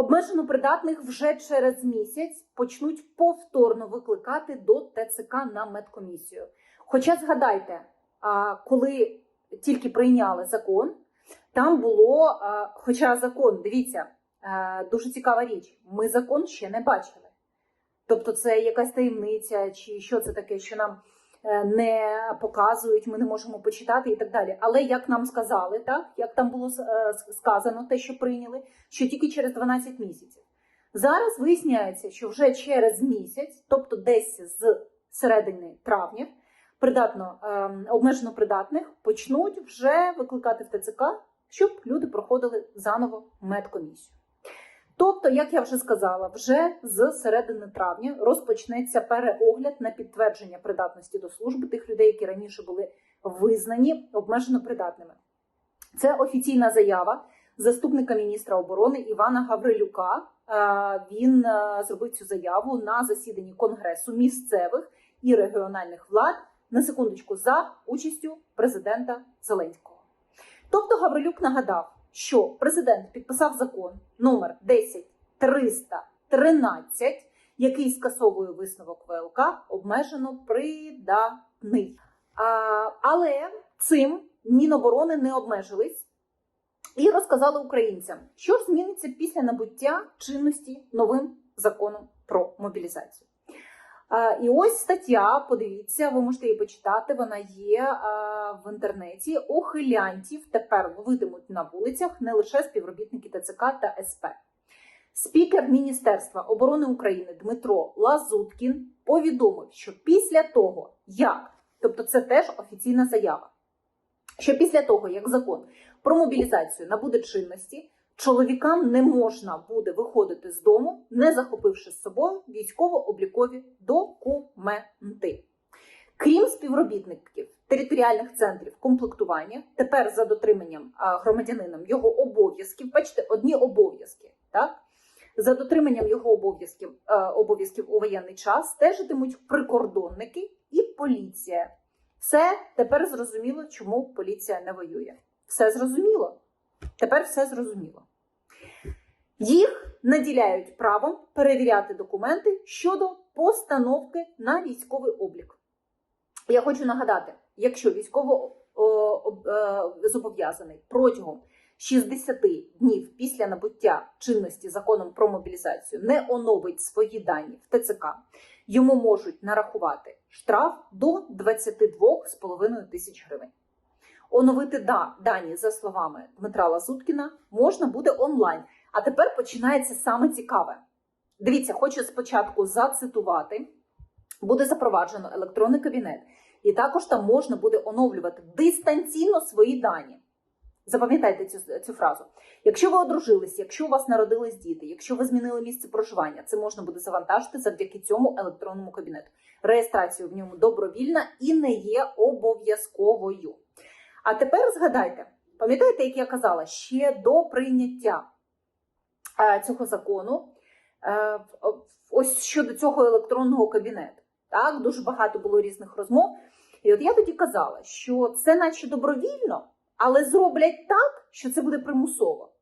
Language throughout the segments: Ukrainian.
Обмежено придатних вже через місяць почнуть повторно викликати до ТЦК на медкомісію. Хоча згадайте, коли тільки прийняли закон, там було, хоча закон, дивіться, дуже цікава річ, ми закон ще не бачили. Тобто, це якась таємниця, чи що це таке, що нам не показують, ми не можемо почитати і так далі. Але як нам сказали, так як там було е, сказано, те, що прийняли, що тільки через 12 місяців. Зараз виясняється, що вже через місяць, тобто десь з середини травня, придатно ем, обмежено придатних почнуть вже викликати в ТЦК, щоб люди проходили заново медкомісію. Тобто, як я вже сказала, вже з середини травня розпочнеться переогляд на підтвердження придатності до служби тих людей, які раніше були визнані обмежено придатними. Це офіційна заява заступника міністра оборони Івана Гаврилюка. Е, Він е, зробив цю заяву на засіданні Конгресу місцевих і регіональних влад на секундочку за участю президента Зеленського. Тобто Гаврилюк нагадав, що президент підписав закон номер 10313, який скасовує висновок ВЛК обмежено придатний. А, але цим Міноборони не обмежились і розказали українцям, що зміниться після набуття чинності новим законом про мобілізацію. І ось стаття, подивіться, ви можете її почитати. Вона є в інтернеті. Ухилянтів тепер ловитимуть на вулицях не лише співробітники ТЦК та СП. Спікер Міністерства оборони України Дмитро Лазуткін повідомив, що після того, як, тобто це теж офіційна заява, що після того, як закон про мобілізацію набуде чинності, чоловікам не можна буде виходити з дому, не захопивши з собою військово-облікові документи. Крім співробітників територіальних центрів комплектування, тепер за дотриманням громадянином його обов'язків, бачите, одні обов'язки, так? За дотриманням його обов'язків обов'язків у воєнний час стежитимуть прикордонники і поліція. Все тепер зрозуміло, чому поліція не воює. Все зрозуміло. Тепер все зрозуміло. Їх наділяють правом перевіряти документи щодо постановки на військовий облік. Я хочу нагадати, якщо військово е, зобов'язаний протягом 60 днів після набуття чинності законом про мобілізацію не оновить свої дані в ТЦК, йому можуть нарахувати штраф до 22,5 тисяч гривень. Оновити дані, за словами Дмитра Лазуткіна, можна буде онлайн. А тепер починається саме цікаве. Дивіться, хочу спочатку зацитувати. Буде запроваджено електронний кабінет, і також там можна буде оновлювати дистанційно свої дані. Запам'ятайте цю, цю фразу. Якщо ви одружились, якщо у вас народились діти, якщо ви змінили місце проживання, це можна буде завантажити завдяки цьому електронному кабінету. Реєстрація в ньому добровільна і не є обов'язковою. А тепер згадайте, пам'ятаєте, як я казала, ще до прийняття цього закону, е, ось щодо цього електронного кабінету. Так, дуже багато було різних розмов. І от я тоді казала, що це наче добровільно, але зроблять так, що це буде примусово.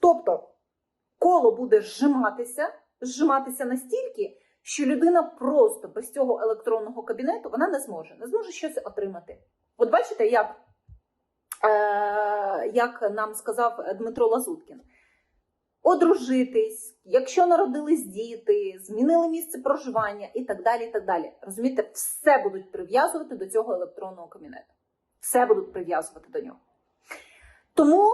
Тобто коло буде зжиматися, зжиматися настільки, що людина просто без цього електронного кабінету вона не зможе, не зможе щось отримати. От бачите, як, е, як нам сказав Дмитро Лазуткін. Одружитись, якщо народились діти, змінили місце проживання і так далі. і так далі. Розумієте, все будуть прив'язувати до цього електронного кабінету. Все будуть прив'язувати до нього. Тому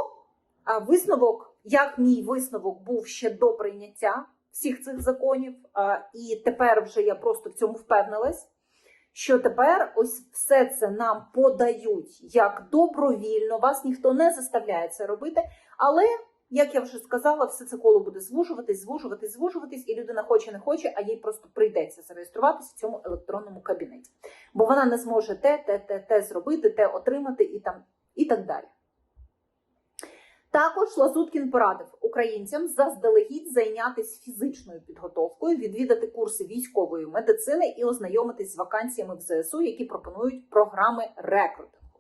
а, висновок, як мій висновок був ще до прийняття всіх цих законів, а, і тепер вже я просто в цьому впевнилась, що тепер ось все це нам подають як добровільно, вас ніхто не заставляє це робити, але. Як я вже сказала, все це коло буде звужуватись, звужуватись, звужуватись, і людина хоче не хоче, а їй просто прийдеться зареєструватися в цьому електронному кабінеті. Бо вона не зможе те, те, те, те зробити, те отримати і там і так далі. Також Лазуткін порадив українцям заздалегідь зайнятися фізичною підготовкою, відвідати курси військової медицини і ознайомитись з вакансіями в ЗСУ, які пропонують програми рекрутингу.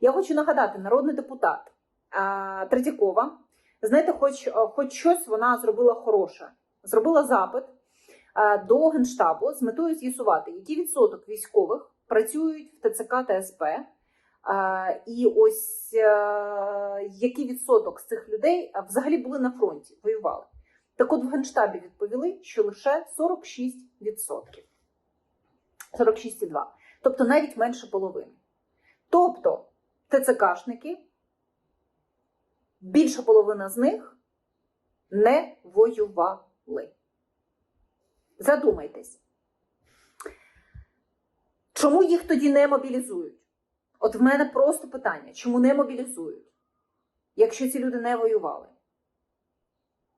Я хочу нагадати, народний депутат Третьякова знаєте, хоч, е, хоч щось вона зробила хороше. Зробила запит е, до Генштабу з метою з'ясувати, який відсоток військових працюють в ТЦК та СП. Е, І ось який відсоток з цих людей взагалі були на фронті, воювали. Так от в Генштабі відповіли, що лише 46%. 46,2%. Тобто навіть менше половини. Тобто ТЦКшники, більша половина з них не воювали. Задумайтесь. Чому їх тоді не мобілізують? От в мене просто питання: чому не мобілізують, якщо ці люди не воювали?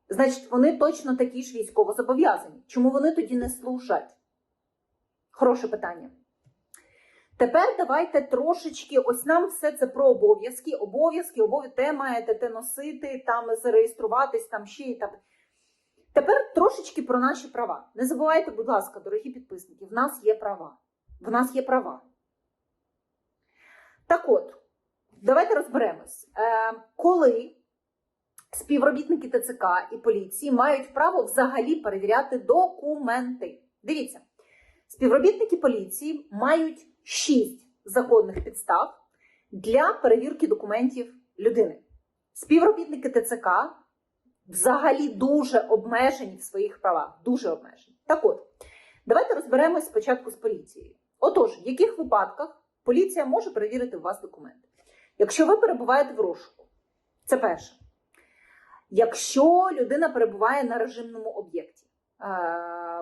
Значить, вони точно такі ж військово зобов'язані. Чому вони тоді не служать? Хороше питання. Тепер давайте трошечки, ось нам все це про обов'язки. Обов'язки, обов'язки, те маєте те носити, там зареєструватись, там ще і там. Тепер трошечки про наші права. Не забувайте, будь ласка, дорогі підписники, в нас є права. В нас є права. Так от, давайте розберемось. Е, коли співробітники ТЦК і поліції мають право взагалі перевіряти документи. Дивіться, співробітники поліції мають шість законних підстав для перевірки документів людини. Співробітники ТЦК взагалі дуже обмежені в своїх правах. Дуже обмежені. Так от, давайте розберемось спочатку з поліцією. Отож, в яких випадках поліція може перевірити у вас документи? Якщо ви перебуваєте в розшуку, це перше. Якщо людина перебуває на режимному об'єкті,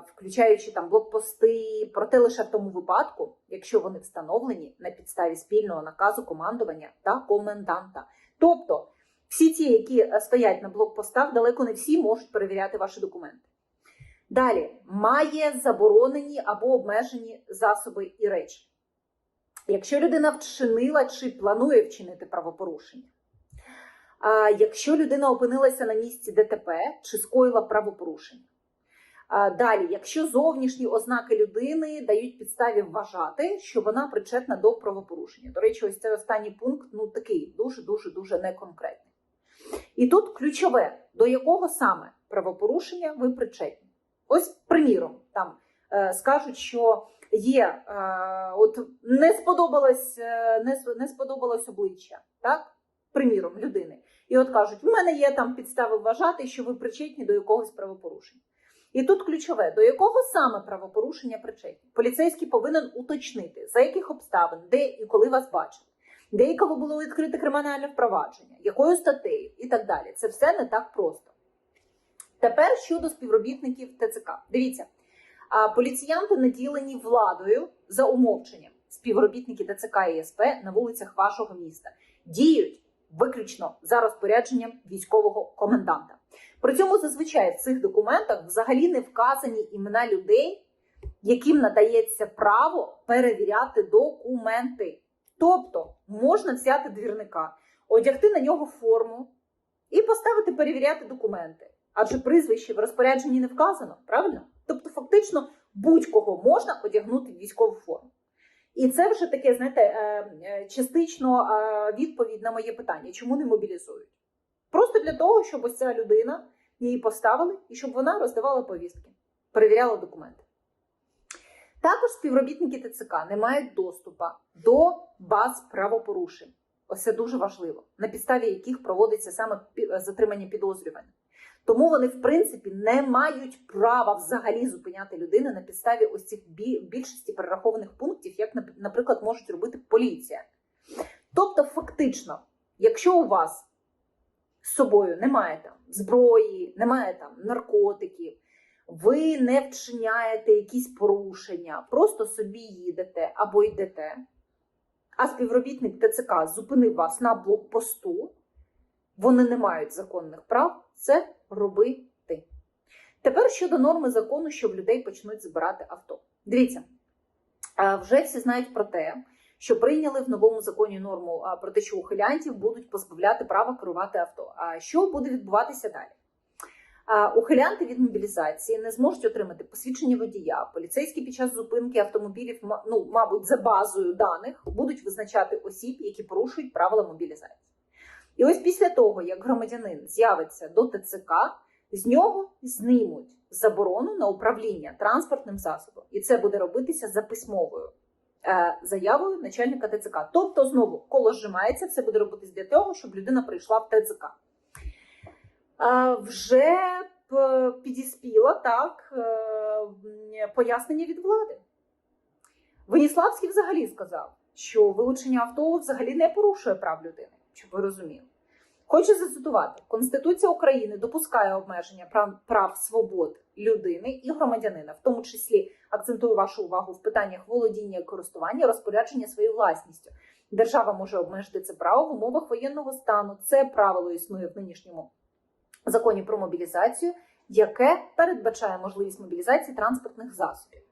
включаючи там блокпости, проте лише в тому випадку, якщо вони встановлені на підставі спільного наказу командування та коменданта. Тобто, всі ті, які е, стоять на блокпостах, далеко не всі можуть перевіряти ваші документи. Далі має заборонені або обмежені засоби і речі. Якщо людина вчинила чи планує вчинити правопорушення, а якщо людина опинилася на місці ДТП чи скоїла правопорушення. Далі, якщо зовнішні ознаки людини дають підставі вважати, що вона причетна до правопорушення. До речі, ось цей останній пункт ну такий дуже дуже дуже неконкретний. І тут ключове, до якого саме правопорушення ви причетні. Ось, приміром, там е, скажуть, що є, е, от не сподобалось, е, не, не сподобалось обличчя, так? Приміром, людини. І от кажуть, в мене є там підстави вважати, що ви причетні до якогось правопорушення. І тут ключове, до якого саме правопорушення причетні? Поліцейський повинен уточнити, за яких обставин, де і коли вас бачили, де і коли було відкрите кримінальне впровадження, якою статтею і так далі. Це все не так просто. Тепер щодо співробітників ТЦК. Дивіться, поліціянти наділені владою за умовченням. Співробітники ТЦК і СП на вулицях вашого міста діють виключно за розпорядженням військового коменданта. При цьому зазвичай в цих документах взагалі не вказані імена людей, яким надається право перевіряти документи. Тобто можна взяти двірника, одягти на нього форму і поставити перевіряти документи. Адже прізвище в розпорядженні не вказано, правильно? Тобто, фактично, будь-кого можна одягнути в військову форму. І це вже таке, знаєте, е, е, частично е, відповідь на моє питання, чому не мобілізують? Просто для того, щоб ось ця людина її поставили і щоб вона роздавала повістки, перевіряла документи. Також співробітники ТЦК не мають доступу до баз правопорушень. Ось це дуже важливо, на підставі яких проводиться саме затримання підозрюваних. Тому вони, в принципі, не мають права взагалі зупиняти людину на підставі ось цих більшості перерахованих пунктів, як, наприклад, можуть робити поліція. Тобто, фактично, якщо у вас з собою немає там зброї, немає там наркотиків, ви не вчиняєте якісь порушення, просто собі їдете або йдете, а співробітник ТЦК зупинив вас на блокпосту, вони не мають законних прав це робити. Тепер щодо норми закону, що в людей почнуть збирати авто. Дивіться, вже всі знають про те, що прийняли в новому законі норму про те, що ухилянтів будуть позбавляти права керувати авто. А що буде відбуватися далі? Ухилянти від мобілізації не зможуть отримати посвідчення водія. Поліцейські під час зупинки автомобілів, ну, мабуть, за базою даних будуть визначати осіб, які порушують правила мобілізації. І ось після того, як громадянин з'явиться до ТЦК, з нього знімуть заборону на управління транспортним засобом, і це буде робитися за письмовою заявою начальника ТЦК. Тобто, знову коло зжимається, все буде робитись для того, щоб людина прийшла в ТЦК. Е, вже п- підіспіло так е, пояснення від влади. Веніславський взагалі сказав, що вилучення авто взагалі не порушує прав людини, щоб ви розуміли. Хочу зацитувати: Конституція України допускає обмеження прав, прав свобод людини і громадянина, в тому числі акцентую вашу увагу в питаннях володіння і користування, розпорядження своєю власністю. Держава може обмежити це право в умовах воєнного стану. Це правило існує в нинішньому законі про мобілізацію, яке передбачає можливість мобілізації транспортних засобів.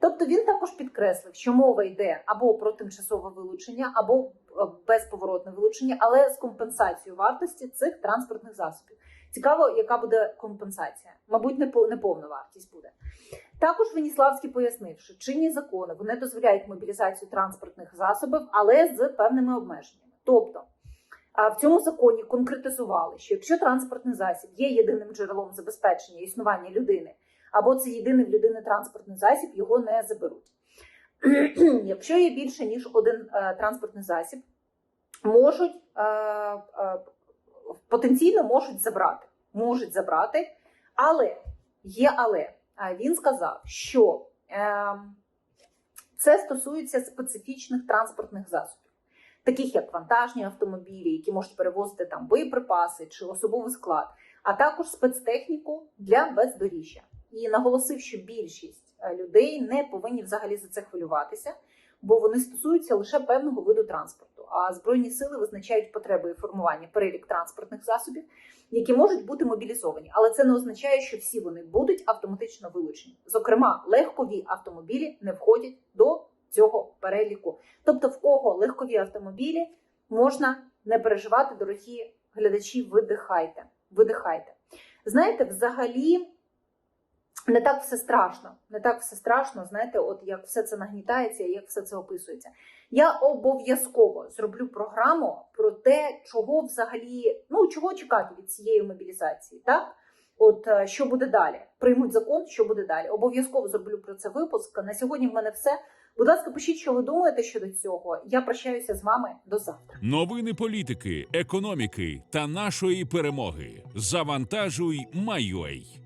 Тобто він також підкреслив, що мова йде або про тимчасове вилучення, або е, безповоротне вилучення, але з компенсацією вартості цих транспортних засобів. Цікаво, яка буде компенсація. Мабуть, не по- не вартість буде. Також Веніславський пояснив, що чинні закони вони дозволяють мобілізацію транспортних засобів, але з певними обмеженнями. Тобто в цьому законі конкретизували, що якщо транспортний засіб є єдиним джерелом забезпечення існування людини, або це єдиний в людини транспортний засіб, його не заберуть. Якщо є більше ніж один е, транспортний засіб, можуть е, е, потенційно можуть забрати. Можуть забрати, але є але. Він сказав, що це стосується специфічних транспортних засобів, таких як вантажні автомобілі, які можуть перевозити там боєприпаси чи особовий склад, а також спецтехніку для бездоріжжя. І наголосив, що більшість е, людей не повинні взагалі за це хвилюватися, бо вони стосуються лише певного виду транспорту. А збройні сили визначають потреби і формування перелік транспортних засобів, які можуть бути мобілізовані, але це не означає, що всі вони будуть автоматично вилучені. Зокрема, легкові автомобілі не входять до цього переліку. Тобто, в кого легкові автомобілі можна не переживати, дорогі глядачі, видихайте. Видихайте. Знаєте, взагалі не так все страшно. Не так все страшно, знаєте, от як все це нагнітається, як все це описується. Я обов'язково зроблю програму про те, чого взагалі, ну чого чекати від цієї мобілізації, так? От е, що буде далі? Приймуть закон, що буде далі. Обов'язково зроблю про це випуск. На сьогодні в мене все. Будь ласка, пишіть, що ви думаєте щодо цього. Я прощаюся з вами до завтра. Новини політики, економіки та нашої перемоги. Завантажуй, майой.